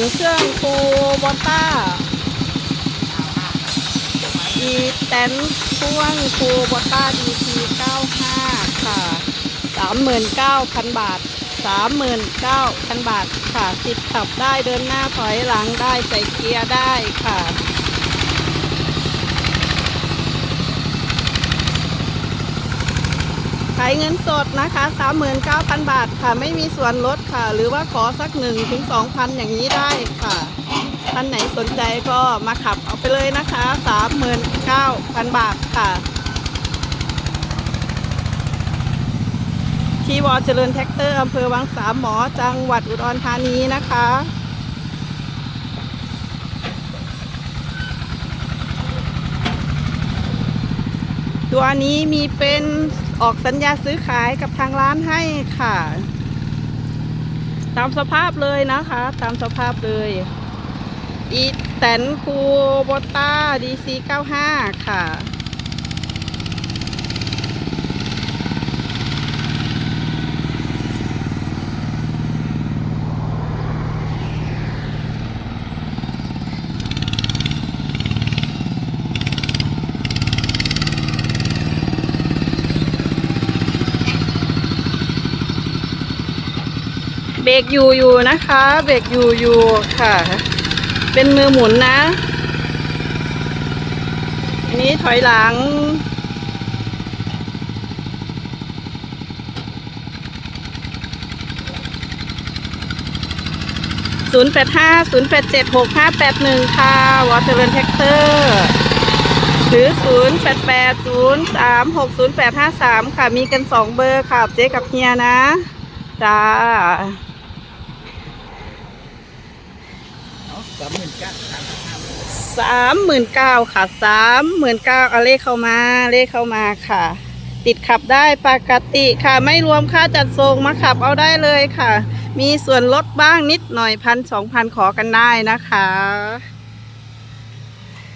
นเครื่องคูบอต้า อีแตนพ่วงคูบอต้าดีที95ค่ะ39,000บาท39,000บาทค่ะติดขับได้เดินหน้าถอยหลังได้ใส่เกียร์ได้ค่ะ ขายเงินสดนะคะ 39,000 บาทค่ะ ไม่มีส่วนลดค่ะ หรือว่าขอสัก1ถึง2,000 อย่างนี้ได้ค่ะท่านไหนสนใจก็มาขับเอาไปเลยนะคะ 39,000 บาทค่ะ ที่วอเจริญแท็กเตอร์อำเภอวังสามหมอจังหวัดอุดรธานีนะคะ ตัวนี้มีเป็นออกสัญญาซื้อขายกับทางร้านให้ค่ะ ตามสภาพเลยนะคะ ตามสภาพเลยอีแตนคูโบต้าดีซีเก้าห้าค่ะ เบรกอยู่อยู่นะคะ เบรกอยู่อยู่ค่ะ เป็นมือหมุนนะ อันนี้ถอยหลังศูนย์แปดห้าศูนย์แปดเจ็ดหกห้าแปดหนึ่งค่ะวอเตอร์เรนแท็กเตอร์หรือศูนย์แปดแปดศูนย์สามหกศูนย์แปดห้าสามค่ะ มีกันสองเบอร์ค่ะ เจ๊กับเฮียนะ จ้า สามหมื่นเก้าสามหมื่นเก้าค่ะสามหมื่นเก้าเอาเลขเข้ามาเลขเข้ามาค่ะ ติดขับได้ปกติค่ะ ไม่รวมค่าจัดทรงมาขับเอาได้เลยค่ะ มีส่วนลดบ้างนิดหน่อยพันสองพันขอกันได้นะคะ